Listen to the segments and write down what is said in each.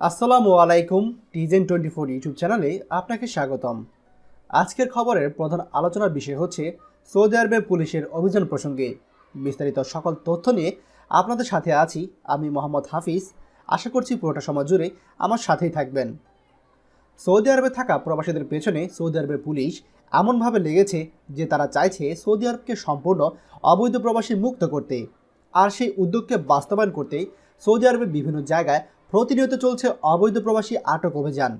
আসসালামু আলাইকুম টিজেন twenty four YouTube চ্যানেলে আপনাকে স্বাগতম। আজকের খবরের প্রধান আলোচনার বিষয় হচ্ছে সৌদি আরবে পুলিশের অভিযান প্রসঙ্গে। বিস্তারিত সকল তথ্য নিয়ে আপনাদের সাথে আছি আমি মোহাম্মদ হাফিজ। আশা করছি পুরোটা সময় জুড়ে আমার সাথেই থাকবেন। সৌদি আরবে থাকা প্রবাসীদের পেছনে সৌদি আরবের পুলিশ এমনভাবে লেগেছে যে তারা চাইছে সৌদি আরবকে সম্পূর্ণ অবৈধ প্রবাসী মুক্ত করতে। আর সেই উদ্যোগকে বাস্তবায়ন করতে সৌদি আরবের বিভিন্ন জায়গায় প্রতিনিয়ত চলছে অবৈধ প্রবাসী আটক অভিযান।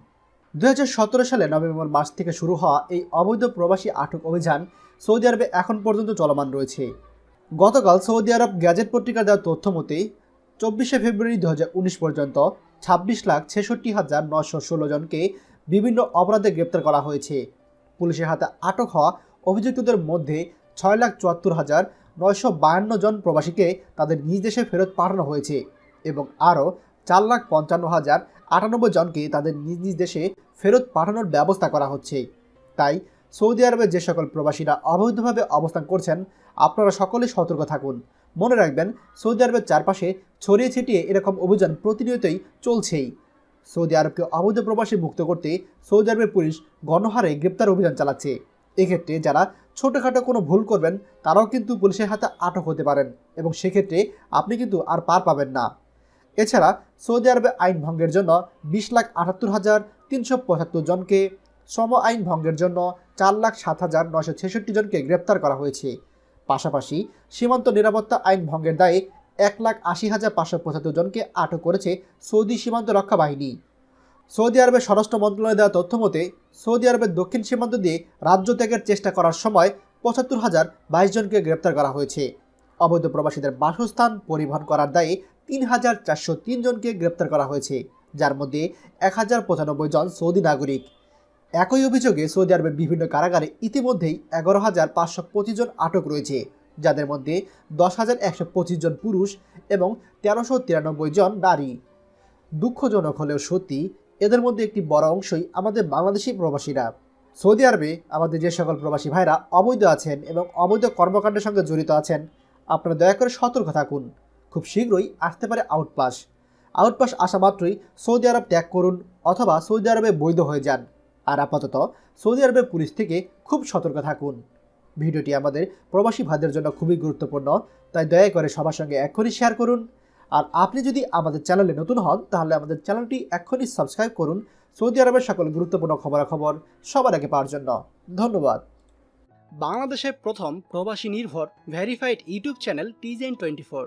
দুই হাজার সতেরো সালে নভেম্বর মাস থেকে শুরু হওয়া এই অবৈধ প্রবাসী আটক অভিযান সৌদি আরবে এখন পর্যন্ত চলমান রয়েছে। গতকাল সৌদি আরব গ্যাজেট পত্রিকার দেওয়া তথ্য মতে, চব্বিশে ফেব্রুয়ারি দু হাজার উনিশ পর্যন্ত ছাব্বিশ লাখ ছেষট্টি হাজার নশো ষোলো জনকে বিভিন্ন অপরাধে গ্রেপ্তার করা হয়েছে। পুলিশের হাতে আটক হওয়া অভিযুক্তদের মধ্যে ছয় লাখ চুয়াত্তর হাজার নয়শো বায়ান্ন জন প্রবাসীকে তাদের নিজ দেশে ফেরত পাঠানো হয়েছে এবং আরও চার লাখ পঞ্চান্ন হাজার আটানব্বই জনকে তাদের নিজ নিজ দেশে ফেরত পাঠানোর ব্যবস্থা করা হচ্ছে। তাই সৌদি আরবের যে সকল প্রবাসীরা অবৈধভাবে অবস্থান করছেন, আপনারা সকলেই সতর্ক থাকুন। মনে রাখবেন, সৌদি আরবের চারপাশে ছড়িয়ে ছিটিয়ে এরকম অভিযান প্রতিনিয়তই চলছেই। সৌদি আরবকে অবৈধ প্রবাসী মুক্ত করতে সৌদি আরবের পুলিশ গণহারে গ্রেপ্তার অভিযান চালাচ্ছে। এক্ষেত্রে যারা ছোটোখাটো কোনো ভুল করবেন, তারাও কিন্তু পুলিশের হাতে আটক হতে পারেন এবং সেক্ষেত্রে আপনি কিন্তু আর পার পাবেন না। এছাড়া সৌদি আরবে আইন ভঙ্গের জন্য বিশ লাখ আটাত্তর হাজার তিনশো পঁচাত্তর জনকে শ্রম আইন ভঙ্গের জন্য চার লাখ সাত হাজার নশো ছেষট্টি জনকে গ্রেপ্তার করা হয়েছে। পাশাপাশি সীমান্ত নিরাপত্তা আইন ভঙ্গের দায়ে এক লাখ আশি হাজার পাঁচশো পঁচাত্তর জনকে আটক করেছে সৌদি সীমান্ত রক্ষা বাহিনী। সৌদি আরবের স্বরাষ্ট্র মন্ত্রণালয় দেওয়া তথ্য মতে, সৌদি আরবের দক্ষিণ সীমান্ত দিয়ে রাজ্য ত্যাগের চেষ্টা করার সময় পঁচাত্তর হাজার বাইশ জনকে গ্রেপ্তার করা হয়েছে। অবৈধ প্রবাসীদের বাসস্থান পরিবহন করার দায়ে তিন হাজার চারশো তিন জনকে গ্রেপ্তার করা হয়েছে, যার মধ্যে এক হাজার পঁচানব্বই জন সৌদি নাগরিক। একই অভিযোগে সৌদি আরবের বিভিন্ন কারাগারে ইতিমধ্যেই এগারো হাজার পাঁচশো পঁচিশ জন আটক রয়েছে, যাদের মধ্যে দশ হাজার একশো পঁচিশ জন পুরুষ এবং তেরোশো তিরানব্বই জন নারী। দুঃখজনক হলেও সত্যি, এদের মধ্যে একটি বড় অংশই আমাদের বাংলাদেশি প্রবাসীরা। সৌদি আরবে আমাদের যে সকল প্রবাসী ভাইরা অবৈধ আছেন এবং অবৈধ কর্মকাণ্ডের সঙ্গে জড়িত আছেন, আপনারা দয়া করে সতর্ক থাকুন। খুব শীঘ্রই আসতে পারে আউটপাস। আউটপাস আসা মাত্রই সৌদি আরব ত্যাগ করুন অথবা সৌদি আরবে বৈধ হয়ে যান। আর আপাতত সৌদি আরবের পুলিশ থেকে খুব সতর্ক থাকুন। ভিডিওটি আমাদের প্রবাসী ভাইদের জন্য খুবই গুরুত্বপূর্ণ, তাই দয়া করে সবার সঙ্গে এক্ষুনি শেয়ার করুন। আর আপনি যদি আমাদের চ্যানেলে নতুন হন, তাহলে আমাদের চ্যানেলটি এক্ষুনি সাবস্ক্রাইব করুন। সৌদি আরবের সকল গুরুত্বপূর্ণ খবরাখবর সবার আগে পাওয়ার জন্য। ধন্যবাদ। বাংলাদেশের প্রথম প্রবাসী নির্ভর ভেরিফাইড ইউটিউব চ্যানেল টিজেন টোয়েন্টি ফোর।